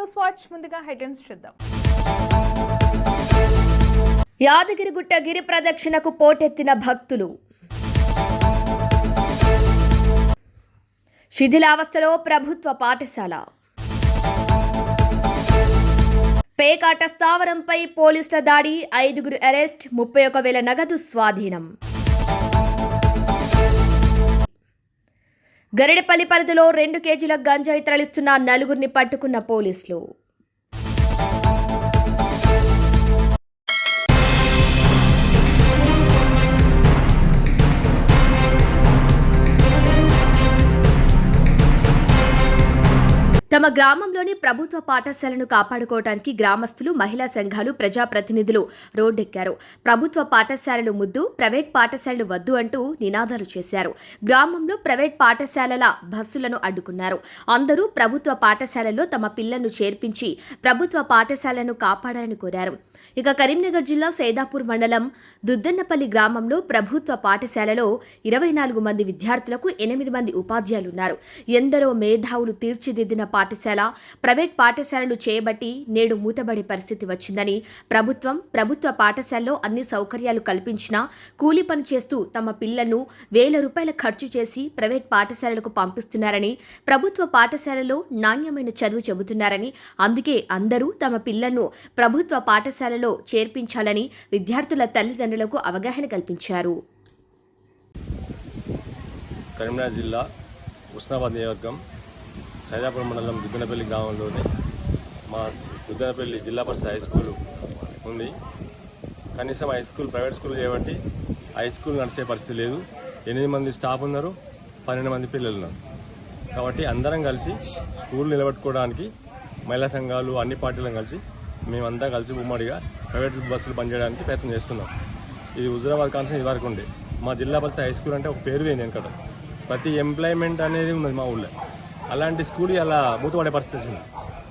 News watch ముందుగా headlines చూద్దాం. యాదగిరిగుట్ట గిరి ప్రదక్షిణకు పోటెత్తిన భక్తులు. శిథిలావస్థలో ప్రభుత్వ పాఠశాల. పేకాట స్థావరంపై పోలీసుల దాడి ఐదుగురు అరెస్ట్ ముప్పై ఒక వేల నగదు స్వాధీనం. గరిడపల్లి పరిధిలో రెండు కేజీల గంజాయి తరలిస్తున్న నలుగురిని పట్టుకున్న పోలీసులు. తమ గ్రామంలోని ప్రభుత్వ పాఠశాలను కాపాడుకోవడానికి గ్రామస్తులు మహిళా సంఘాలు ప్రజాప్రతినిధులు రోడ్డెక్కారు. ప్రభుత్వ పాఠశాలలు ముద్దు ప్రైవేట్ పాఠశాలలు వద్దు అంటూ నినాదాలు చేశారు. గ్రామంలో ప్రైవేట్ పాఠశాలల బస్సులను అడ్డుకున్నారు. అందరూ ప్రభుత్వ పాఠశాలలో తమ పిల్లలను చేర్పించి ప్రభుత్వ పాఠశాలను కాపాడాలని కోరారు. ఇక కరీంనగర్ జిల్లా సైదాపూర్ మండలం దుద్దన్నపల్లి గ్రామంలో ప్రభుత్వ పాఠశాలలో ఇరవై నాలుగు మంది విద్యార్థులకు ఎనిమిది మంది ఉపాధ్యాయులున్నారు. ఎందరో మేధావులు తీర్చిదిద్దిన పాఠశాల ప్రైవేట్ పాఠశాలలు చేయబట్టి నేడు మూతబడే పరిస్థితి వచ్చిందని ప్రభుత్వం ప్రభుత్వ పాఠశాలలో అన్ని సౌకర్యాలు కల్పించినా కూలీ పని చేస్తూ తమ పిల్లలను వేల రూపాయల ఖర్చు చేసి ప్రైవేట్ పాఠశాలలకు పంపిస్తున్నారని ప్రభుత్వ పాఠశాలలో నాణ్యమైన చదువు చెబుతున్నారని అందుకే అందరూ తమ పిల్లలను ప్రభుత్వ పాఠశాలలో చేర్పించాలని విద్యార్థుల తల్లిదండ్రులకు అవగాహన కల్పించారు. కరీంనగర్ జిల్లా ఉస్నాబాద్ నియోజకవర్గం సైదాపురం మండలం దుద్దనపల్లి గ్రామంలోనే మా దుద్దనపల్లి జిల్లా పరిషత్ హై స్కూల్ ఉంది. కనీసం హై స్కూల్ ప్రైవేట్ స్కూల్ చేయబట్టి హై స్కూల్ నడిచే పరిస్థితి లేదు. ఎనిమిది మంది స్టాఫ్ ఉన్నారు పన్నెండు మంది పిల్లలు ఉన్నారు. కాబట్టి అందరం కలిసి స్కూల్ నిలబెట్టుకోవడానికి మహిళా సంఘాలు అన్ని పార్టీలను కలిసి మేమంతా కలిసి ఉమ్మడిగా ప్రైవేట్ బస్సులు పనిచేయడానికి ప్రయత్నం చేస్తున్నాం. ఇది హుజరాబాద్ కాన్సన్ ఇది వరకు ఉండే మా జిల్లా పరిస్థితి హై స్కూల్ అంటే ఒక పేరు పోయింది వెనకట. ప్రతి ఎంప్లాయ్మెంట్ అనేది ఉన్నది మా ఊళ్ళో. అలాంటి స్కూల్ అలా మూతపడే పరిస్థితి వచ్చింది.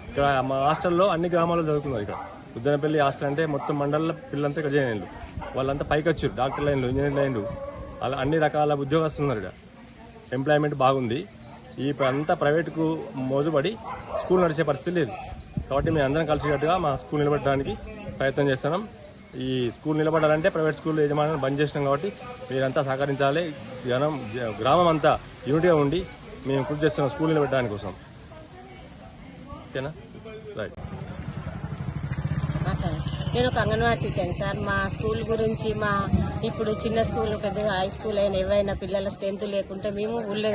ఇక్కడ మా హాస్టల్లో అన్ని గ్రామాల్లో చదువుకున్నారు ఇక్కడ. ఉద్దనపల్లి హాస్టల్ అంటే మొత్తం మండల పిల్లలంతా ఇక్కడ జాయిన్ అయ్యారు. వాళ్ళంతా పైకి వచ్చారు డాక్టర్ లైన్లు ఇంజనీర్ లైన్లు. అలా అన్ని రకాల ఉద్యోగస్తులు ఉన్నారు ఇక్కడ. ఎంప్లాయ్మెంట్ బాగుంది. ఈ అంతా ప్రైవేట్కు మోజుపడి స్కూల్ నడిచే పరిస్థితి లేదు. కాబట్టి మేము అందరం కలిసికట్టుగా మా స్కూల్ నిలబెట్టడానికి ప్రయత్నం చేస్తున్నాం. ఈ స్కూల్ నిలబడాలంటే ప్రైవేట్ స్కూల్ యజమాని బంద్ చేసినాం కాబట్టి మీరంతా సహకరించాలి. జనం గ్రామం అంతా యూనిట్గా ఉండి మేము కృషి చేస్తున్నాం స్కూల్ నిలబెట్టడానికి కోసం. ఓకేనా? రైట్ నేను ఒక అంగన్వాడీ టీచర్ సార్. మా స్కూల్ గురించి మా ఇప్పుడు చిన్న స్కూల్ పెద్ద హై స్కూల్ అయినా ఏవైనా పిల్లల స్ట్రెంత్ లేకుంటే మేము ఊళ్ళో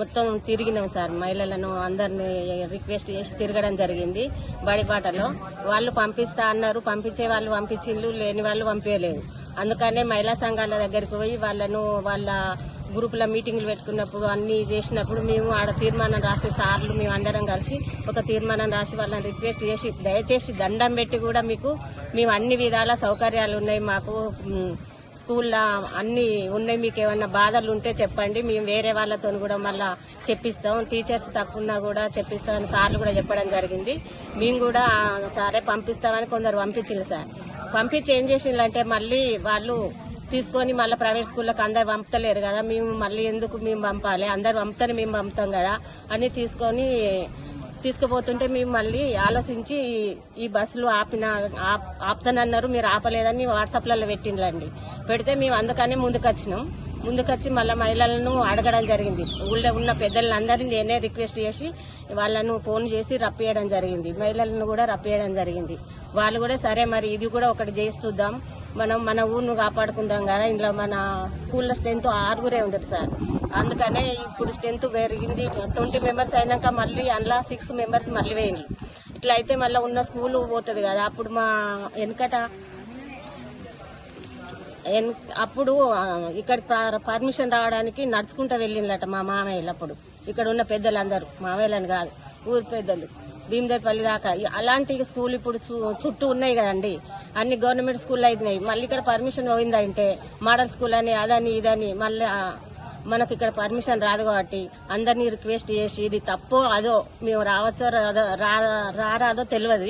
మొత్తం తిరిగినాం సార్. మహిళలను అందరిని రిక్వెస్ట్ చేసి తిరగడం జరిగింది బడిబాటలో వాళ్ళు పంపిస్తా అన్నారు. పంపించే వాళ్ళు పంపించిండ్రు లేని వాళ్ళు పంపించలేదు. అందుకనే మహిళా సంఘాల దగ్గరికి పోయి వాళ్ళను వాళ్ళ గ్రూపుల మీటింగ్లు పెట్టుకున్నప్పుడు అన్నీ చేసినప్పుడు మేము ఆడ తీర్మానం రాసే సార్లు మేము అందరం కలిసి ఒక తీర్మానం రాసి వాళ్ళని రిక్వెస్ట్ చేసి దయచేసి దండం పెట్టి కూడా మీకు మేము అన్ని విధాల సౌకర్యాలు ఉన్నాయి మాకు స్కూల్లో అన్నీ ఉన్నాయి మీకు ఏమన్నా బాధలు ఉంటే చెప్పండి. మేము వేరే వాళ్ళతో కూడా మళ్ళా చెప్పిస్తాం. టీచర్స్ తక్కువన్నా కూడా చెప్పిస్తామని సార్లు కూడా చెప్పడం జరిగింది. మేము కూడా సరే పంపిస్తామని కొందరు పంపించింది సార్. పంపించి ఏం చేసిందంటే మళ్ళీ వాళ్ళు తీసుకొని మళ్ళీ ప్రైవేట్ స్కూళ్ళకి అందరు పంపుతలేరు కదా. మేము మళ్ళీ ఎందుకు మేము పంపాలి? అందరు పంపుతారు మేము పంపుతాం కదా. అని తీసుకొని తీసుకుపోతుంటే మేము మళ్ళీ ఆలోచించి ఈ బస్సులు ఆపిన ఆపుతానన్నారు. మీరు ఆపలేదని వాట్సాప్లలో పెట్టిండ్రండి. పెడితే మేము అందుకనే ముందుకొచ్చినాం. ముందుకొచ్చి మళ్ళీ మహిళలను అడగడం జరిగింది. ఊళ్ళో ఉన్న పెద్దలందరినీ నేనే రిక్వెస్ట్ చేసి వాళ్ళను ఫోన్ చేసి రప్పియడం జరిగింది. మహిళలను కూడా రప్పియడం జరిగింది. వాళ్ళు కూడా సరే మరి ఇది కూడా ఒకటి చేస్తుద్దాం మనం మన ఊరును కాపాడుకుందాం కదా. ఇందులో మన స్కూల్లో స్ట్రెంత్ ఆరుగురే ఉండదు సార్. అందుకనే ఇప్పుడు స్ట్రెంత్ పెరిగింది. ట్వంటీ మెంబర్స్ అయినాక మళ్ళీ అందులో సిక్స్ మెంబర్స్ మళ్ళీ వేయండి ఇట్లా అయితే మళ్ళీ ఉన్న స్కూల్ పోతుంది కదా. అప్పుడు మా వెనకట అప్పుడు ఇక్కడ పర్మిషన్ రావడానికి నడుచుకుంటూ వెళ్ళిందట మా మామయ్యలు అప్పుడు. ఇక్కడ ఉన్న పెద్దలందరూ. మామయ్యలని కాదు ఊరి పెద్దలు. భీమదేపల్లి దాకా. అలాంటి స్కూల్ ఇప్పుడు చు- చుట్టూ ఉన్నాయి కదండి. అన్ని గవర్నమెంట్ స్కూల్ అయినాయి. మళ్ళీ ఇక్కడ పర్మిషన్ పోయిందంటే మోడల్ స్కూల్ అని అదని ఇదని మళ్ళీ మనకి మనకు ఇక్కడ పర్మిషన్ రాదు కాబట్టి అందరినీ రిక్వెస్ట్ చేసి ఇది తప్పో అదో మేము రావచ్చో రాదో రా- రారాదో తెలియదు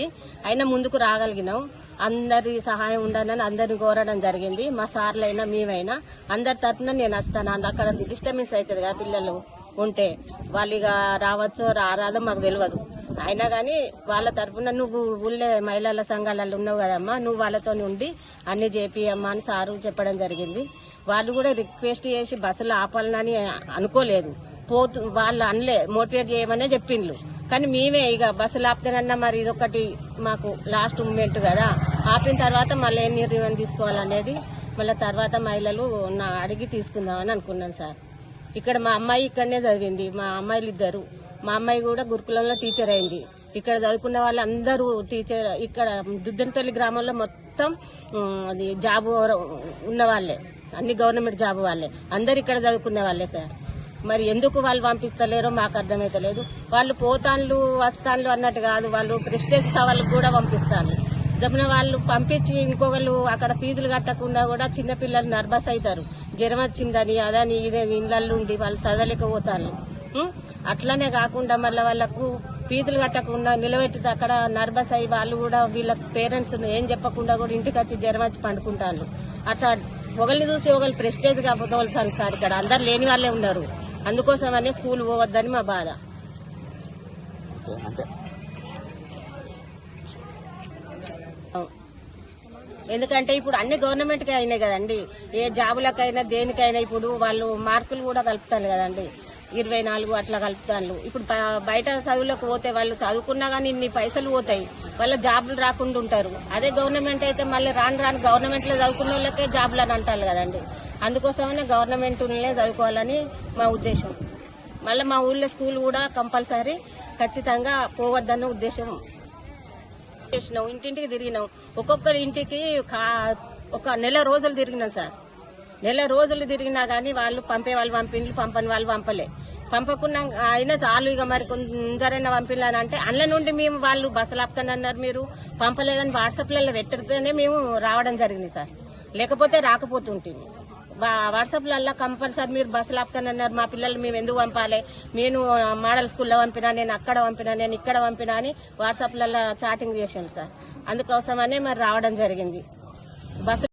అయినా ముందుకు రాగలిగినాం. అందరి సహాయం ఉండాలని అందరిని కోరడం జరిగింది. మా సార్లైనా మేమైనా. అందరి తరఫున నేను వస్తాను. అంద- అక్కడ డిస్టర్బెన్స్ అవుతుంది కదా పిల్లలు ఉంటే. వాళ్ళు ఇక రావచ్చో రారాదో మాకు తెలియదు అయినా కానీ వాళ్ళ తరఫున నువ్వు ఊళ్ళే మహిళల సంఘాలలో ఉన్నావు కదమ్మా నువ్వు వాళ్ళతో ఉండి అన్ని చేపియమ్మా అని సారు చెప్పడం జరిగింది. వాళ్ళు కూడా రిక్వెస్ట్ చేసి బస్సులు ఆపాలని అనుకోలేదు. పోతు వాళ్ళు అనలే మోటివేట్ చేయమనే చెప్పిండ్లు. కానీ మేమే ఇక బస్సులు ఆపుతానన్నా మరి ఇదొకటి మాకు లాస్ట్ మూమెంట్ కదా. ఆపిన తర్వాత మళ్ళీ ఏం నిర్ణయం తీసుకోవాలనేది మళ్ళీ తర్వాత మహిళలు నా అడిగి తీసుకుందామని అనుకున్నాను సార్. ఇక్కడ మా అమ్మాయి ఇక్కడనే చదివింది మా అమ్మాయిలు ఇద్దరు. మా అమ్మాయి కూడా గురుకులంలో టీచర్ అయింది. ఇక్కడ చదువుకున్న వాళ్ళు అందరూ టీచర్ ఇక్కడ దుద్దనపల్లి గ్రామంలో మొత్తం అది జాబ్ ఉన్న వాళ్ళే. అన్ని గవర్నమెంట్ జాబ్ వాళ్ళే. అందరు ఇక్కడ చదువుకునే వాళ్ళే సార్. మరి ఎందుకు వాళ్ళు పంపిస్తలేరో మాకు అర్థమైతలేదు. వాళ్ళు పోతాన్లు వస్తాన్లు అన్నట్టు కాదు. వాళ్ళు ప్రెస్టేజ్ వాళ్ళకు కూడా పంపిస్తాను గమన వాళ్ళు పంపించి ఇంకొకళ్ళు అక్కడ ఫీజులు కట్టకుండా కూడా చిన్నపిల్లలు నర్వస్ అవుతారు. జ్వరం వచ్చిందని అదని ఇదే ఇళ్ళల్లో ఉండి వాళ్ళు చదవలేకపోతారు. అట్లనే కాకుండా మళ్ళీ వాళ్ళకు ఫీజులు కట్టకుండా నిలబెట్టి అక్కడ నర్వస్ అయ్యి వాళ్ళు కూడా వీళ్ళ పేరెంట్స్ ఏం చెప్పకుండా కూడా ఇంటికి వచ్చి జ్వరం వచ్చి పండుకుంటారు. అట్లా ఒకరిని చూసి ఒకళ్ళు ప్రెస్టేజ్ తోలుతారు సార్ ఇక్కడ అందరు లేని వాళ్ళే ఉన్నారు. అందుకోసమనే స్కూల్ పోవద్దని మా బాధ. ఎందుకంటే ఇప్పుడు అన్ని గవర్నమెంట్కి అయినాయి కదండి. ఏ జాబులకైనా దేనికైనా ఇప్పుడు వాళ్ళు మార్కులు కూడా కలుపుతారు కదండి. ఇరవై నాలుగు అట్లా కలుపుతాను ఇప్పుడు బయట చదువులకు పోతే వాళ్ళు చదువుకున్నా కానీ ఇన్ని పైసలు పోతాయి. వాళ్ళ జాబులు రాకుండా ఉంటారు. అదే గవర్నమెంట్ అయితే మళ్ళీ రాను రాను గవర్నమెంట్లో చదువుకున్న వాళ్ళకే జాబులు అని అంటారు కదండి. అందుకోసమనే గవర్నమెంట్ చదువుకోవాలని మా ఉద్దేశం. మళ్ళీ మా ఊళ్ళో స్కూల్ కూడా కంపల్సరీ ఖచ్చితంగా పోవద్దన్న ఉద్దేశం. చేసినాం ఇంటింటికి తిరిగినాం. ఒక్కొక్కరి ఇంటికి ఒక నెల రోజులు తిరిగినాం సార్. నెల రోజులు తిరిగినా కానీ వాళ్ళు పంపే వాళ్ళు పంపిండ్లు పంపని వాళ్ళు పంపలే. పంపకుండా అయినా చాలు ఇక మరి కొందరైనా పంపిల్లని అంటే అందులో నుండి మేము వాళ్ళు బస్సులు ఆపుతానన్నారు మీరు. పంపలేదని వాట్సాప్లలో పెట్టడితేనే మేము రావడం జరిగింది సార్. లేకపోతే రాకపోతుంటుంది వాట్సాప్లలో కంపల్సరీ మీరు బస్సులు ఆపుతానన్నారు మా పిల్లలు మేము ఎందుకు పంపాలి? నేను మోడల్ స్కూల్లో పంపినా నేను అక్కడ పంపినా నేను ఇక్కడ పంపినా అని వాట్సాప్లలో చాటింగ్ చేశాను సార్. అందుకోసమనే మరి రావడం జరిగింది. బస్సు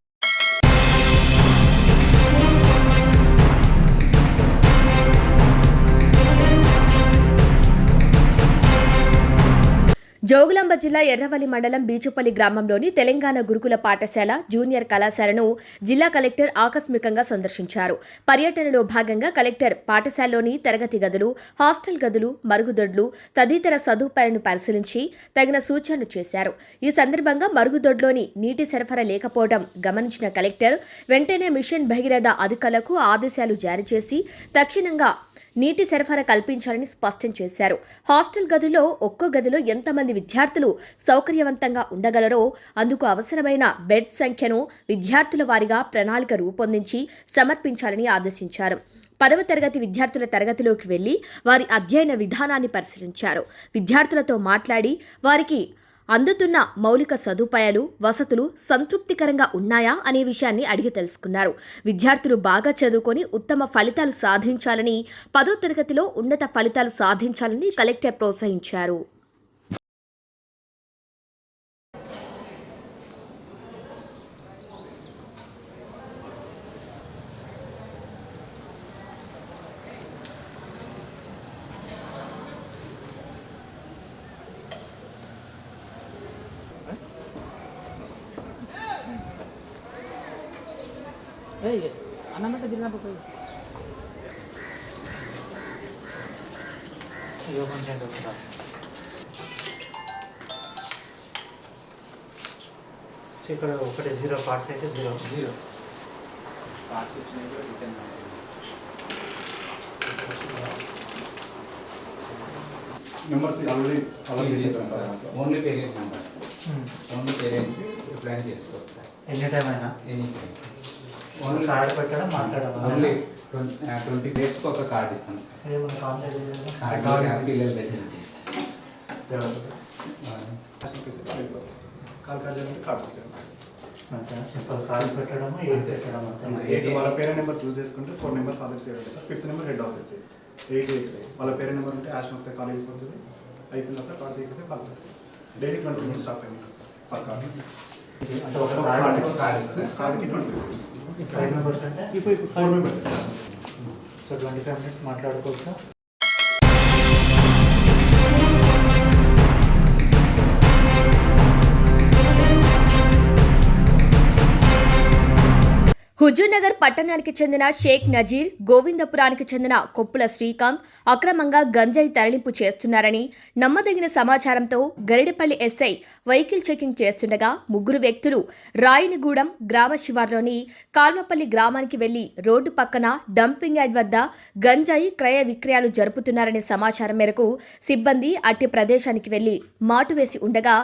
జోగులాంబ జిల్లా ఎర్రవల్లి మండలం బీచుపల్లి గ్రామంలోని తెలంగాణ గురుకుల పాఠశాల జూనియర్ కళాశాలను జిల్లా కలెక్టర్ ఆకస్మికంగా సందర్శించారు. పర్యటనలో భాగంగా కలెక్టర్ పాఠశాలలోని తరగతి గదులు హాస్టల్ గదులు మరుగుదొడ్లు తదితర సదుపాయాలను పరిశీలించి తగిన సూచనలు చేశారు. ఈ సందర్భంగా మరుగుదొడ్లోని నీటి సరఫరా లేకపోవడం గమనించిన కలెక్టర్ వెంటనే మిషన్ భగీరథ అధికారులకు ఆదేశాలు జారీ చేసి తక్షణంగా నీటి సరఫరా కల్పించాలని స్పష్టం చేశారు. హాస్టల్ గదిలో ఒక్కో గదిలో ఎంతమంది విద్యార్థులు సౌకర్యవంతంగా ఉండగలరో అందుకు అవసరమైన బెడ్ సంఖ్యను విద్యార్థుల వారిగా ప్రణాళిక రూపొందించి సమర్పించాలని ఆదేశించారు. పదవ తరగతి విద్యార్థుల తరగతిలోకి వెళ్ళి వారి అధ్యయన విధానాన్ని పరిశీలించారు. విద్యార్థులతో మాట్లాడి వారికి అందుతున్న మౌలిక సదుపాయాలు వసతులు సంతృప్తికరంగా ఉన్నాయా అనే విషయాన్ని అడిగి తెలుసుకున్నారు. విద్యార్థులు బాగా చదువుకొని ఉత్తమ ఫలితాలు సాధించాలని పదో తరగతిలో ఉన్నత ఫలితాలు సాధించాలని కలెక్టర్ ప్రోత్సహించారు. అన్నమాట తిరిగినప్పుడు పోయి ఇదిగో కొంచెం ఒకసారి సో ఇక్కడ ఒకటి జీరో పార్ట్స్ అయితే zero zero members already already చేశాను సార్ దాంట్లో. Only parent number only parent reply చేసుకోవచ్చు సార్ ఎన్ని టైం అయినా ఎనీ ఓన్లీ కార్డ్ పెట్టడం మాట్లాడడం ఓన్లీ ట్వంటీ డేస్కి ఒక కార్డ్ ఇస్తాం పిల్లల దగ్గర కార్డ్ పెట్టడం. మొత్తం ఎయిట్ వాళ్ళ పేరెంట్ నెంబర్ చూస్ చేసుకుంటే ఫోర్ నెంబర్స్ ఆల్రెడీ సేవ్ అవుతాయి sir. Fifth number head office eight eight వాళ్ళ పేరెంట్ నెంబర్ ఉంటే యాష్ వస్తే కాల్ అయిపోతుంది. అయిపోయిన తర్వాత కార్డ్ తీసేస్తే call daily twenty minutes stop అయింది సార్. పర్ కార్డ్ అంటే ఒక కార్డ్ కార్డ్ ఇస్తాం కార్డ్కి ట్వంటీ ఫైవ్ మెంబర్స్ అంటే? Four members sir so twenty five minutes మాట్లాడుకోవచ్చా? Huzurnagar పట్టణానికి చెందిన షేక్ నజీర్ గోవిందపురానికి చెందిన కొప్పుల శ్రీకాంత్ అక్రమంగా గంజాయి తరలింపు చేస్తున్నారని నమ్మదగిన సమాచారంతో గరిడపల్లి ఎస్ఐ వెహికల్ చెకింగ్ చేస్తుండగా ముగ్గురు వ్యక్తులు రాయినిగూడెం గ్రామ శివార్లోని కాల్వపల్లి గ్రామానికి వెళ్ళి రోడ్డు పక్కన డంపింగ్ యార్డ్ వద్ద గంజాయి క్రయ విక్రయాలు జరుపుతున్నారనే సమాచారం మేరకు సిబ్బంది అట్టి ప్రదేశానికి వెళ్ళి మాటు వేసి ఉండగా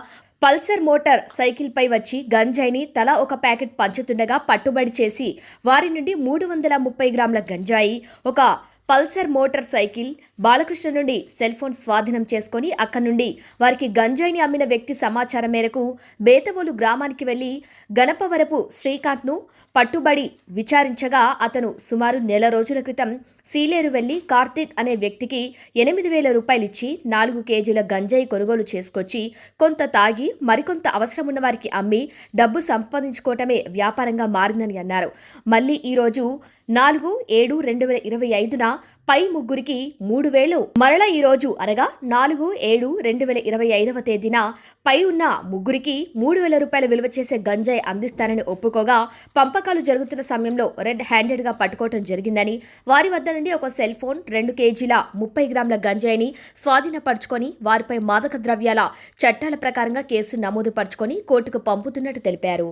పల్సర్ మోటార్ సైకిల్పై వచ్చి గంజాయిని తలా ఒక ప్యాకెట్ పంచుతుండగా పట్టుబడి చేసి వారి నుండి మూడు వందల ముప్పై గ్రాముల గంజాయి ఒక పల్సర్ మోటార్ సైకిల్ బాలకృష్ణ నుండి సెల్ ఫోన్ స్వాధీనం చేసుకుని అక్కడి నుండి వారికి గంజాయిని అమ్మిన వ్యక్తి సమాచారం మేరకు బేతవోలు గ్రామానికి వెళ్ళి గణపవరపు శ్రీకాంత్ను పట్టుబడి విచారించగా అతను సుమారు నెల రోజుల క్రితం సీలేరు వెళ్ళి కార్తీక్ అనే వ్యక్తికి ఎనిమిది వేల రూపాయలిచ్చి నాలుగు కేజీల గంజాయి కొనుగోలు చేసుకొచ్చి కొంత తాగి మరికొంత అవసరం వారికి అమ్మి డబ్బు సంపాదించుకోవటమే వ్యాపారంగా మారిందని అన్నారు. మళ్ళీ ఈరోజు నాలుగు ఏడు రెండు వేల ఇరవై ఐదున పై ముగ్గురికి మూడు వేలు. మరల ఈ రోజు అనగా నాలుగు ఏడు రెండు వేల ఇరవై ఐదవ తేదీన పై ఉన్న ముగ్గురికి మూడు వేల రూపాయల విలువ చేసే గంజాయి అందిస్తానని ఒప్పుకోగా పంపకాలు జరుగుతున్న సమయంలో రెడ్ హ్యాండెడ్గా పట్టుకోవటం జరిగిందని వారి వద్ద నుండి ఒక సెల్ ఫోన్ రెండు కేజీల ముప్పై గ్రాముల గంజాయిని స్వాధీనపరుచుకొని వారిపై మాదక ద్రవ్యాల చట్టాల ప్రకారంగా కేసు నమోదు పరుచుకొని కోర్టుకు పంపుతున్నట్టు తెలిపారు.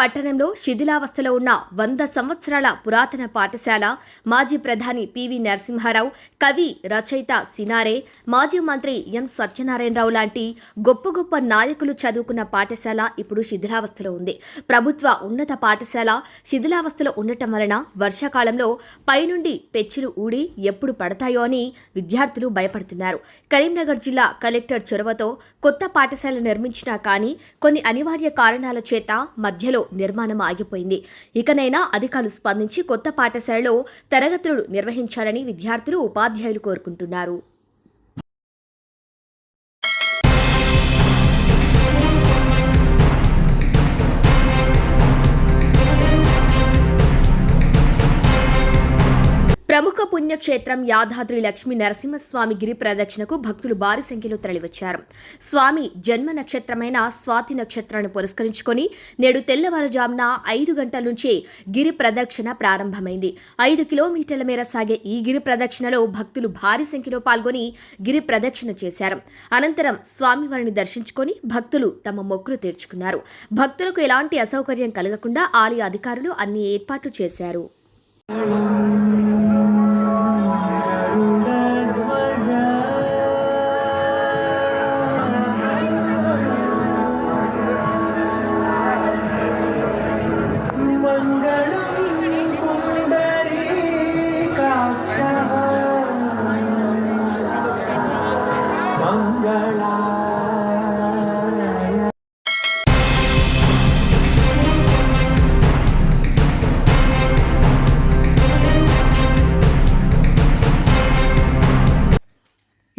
పట్టణంలో శిథిలావస్థలో ఉన్న వంద సంవత్సరాల పురాతన పాఠశాల మాజీ ప్రధాని పివి నరసింహారావు కవి రచయిత సినారే మాజీ మంత్రి ఎం సత్యనారాయణరావు లాంటి గొప్ప గొప్ప నాయకులు చదువుకున్న పాఠశాల ఇప్పుడు శిథిలావస్థలో ఉంది. ప్రభుత్వ ఉన్నత పాఠశాల శిథిలావస్థలో ఉండటం వలన వర్షాకాలంలో పైనుండి పెచ్చులు ఊడి ఎప్పుడు పడతాయో అని విద్యార్థులు భయపడుతున్నారు. కరీంనగర్ జిల్లా కలెక్టర్ చొరవతో కొత్త పాఠశాల నిర్మించినా కానీ కొన్ని అనివార్య కారణాల చేత మధ్యలో నిర్మాణం ఆగిపోయింది. ఇకనైనా అధికారులు స్పందించి కొత్త పాఠశాలలో తరగతులు నిర్వహించాలని విద్యార్థులు ఉపాధ్యాయులు కోరుకుంటున్నారు. ప్రముఖ పుణ్యక్షేత్రం యాదాద్రి లక్ష్మీ నరసింహస్వామి గిరి ప్రదక్షిణకు భక్తులు భారీ సంఖ్యలో తరలివచ్చారు. స్వామి జన్మ నక్షత్రమైన స్వాతి నక్షత్రాన్ని పురస్కరించుకొని నేడు తెల్లవారుజామున ఐదు గంటల నుంచే గిరి ప్రదక్షిణ ప్రారంభమైంది. ఐదు కిలోమీటర్ల మేర సాగే ఈ గిరి ప్రదక్షిణలో భక్తులు భారీ సంఖ్యలో పాల్గొని గిరి ప్రదక్షిణ చేశారు. అనంతరం స్వామివారిని దర్శించుకొని భక్తులు తమ మొక్కులు తీర్చుకున్నారు. భక్తులకు ఎలాంటి అసౌకర్యం కలగకుండా ఆలయ అధికారులు అన్ని ఏర్పాట్లు చేశారు.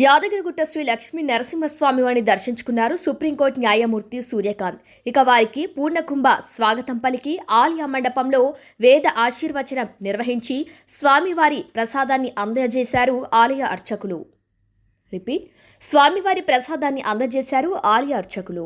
యాదగిరిగుట్ట శ్రీ లక్ష్మీ నరసింహస్వామి వారిని దర్శించుకున్నారు సుప్రీంకోర్టు న్యాయమూర్తి సూర్యకాంత్. ఇక వారికి పూర్ణకుంభ స్వాగతం పలికి ఆలయ మండపంలో వేద ఆశీర్వచనం నిర్వహించి స్వామివారి ప్రసాదాన్ని అందజేశారు ఆలయ అర్చకులు. రిపీట్. స్వామివారి ప్రసాదాన్ని అందజేశారు ఆలయ అర్చకులు.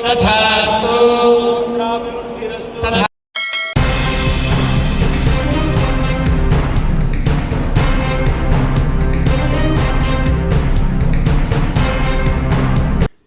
तथास्तु పుత్రాభివృద్ధిరస్తు तथा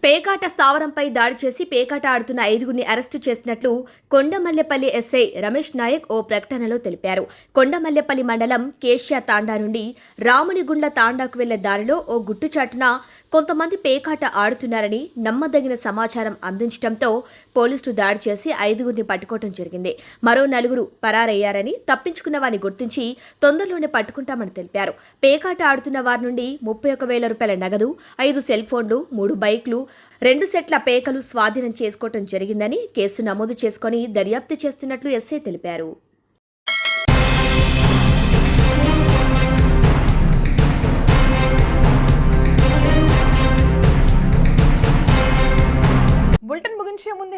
పేకాట స్థావరంపై దాడి చేసి పేకాట ఆడుతున్న ఐదుగురిని అరెస్టు చేసినట్లు కొండమల్లెపల్లి ఎస్ఐ రమేష్ నాయక్ ఓ ప్రకటనలో తెలిపారు కొండమల్లెపల్లి మండలం కేష్యా తాండా నుండి రామునిగుండ్ల తాండాకు వెళ్లే దారిలో ఓ గుట్టుచాటున కొంతమంది పేకాట ఆడుతున్నారని నమ్మదగిన సమాచారం అందించడంతో పోలీసులు దాడి చేసి ఐదుగురిని పట్టుకోవడం జరిగింది. మరో నలుగురు పరారయ్యారని తప్పించుకున్న వారిని గుర్తించి తొందరలోనే పట్టుకుంటామని తెలిపారు. పేకాట ఆడుతున్న వారి నుండి ముప్పై ఒక వేల రూపాయల నగదు ఐదు సెల్ ఫోన్లు మూడు బైక్లు రెండు సెట్ల పేకలు స్వాధీనం చేసుకోవటం జరిగిందని కేసు నమోదు చేసుకుని దర్యాప్తు చేస్తున్నట్లు ఎస్ఐ తెలిపారు.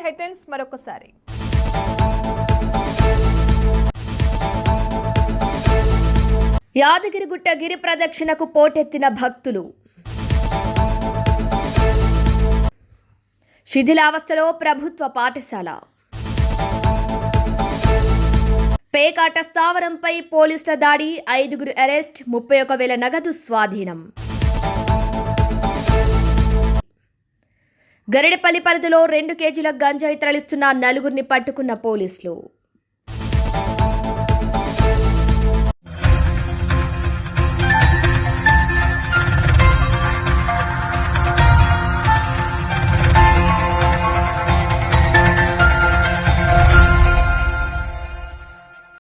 హెడ్లైన్స్ మరొకసారి. యాదగిరిగుట్ట గిరి ప్రదక్షిణకు పోటెత్తిన భక్తులు. శిథిలావస్థలో ప్రభుత్వ పాఠశాల. పేకాట స్థావరంపై పోలీసుల దాడి ఐదుగురు అరెస్ట్ ముప్పై ఒక వేల నగదు స్వాధీనం. గరిడపల్లి పరిధిలో రెండు కేజీల గంజాయి తరలిస్తున్న నలుగురిని పట్టుకున్న పోలీసులు.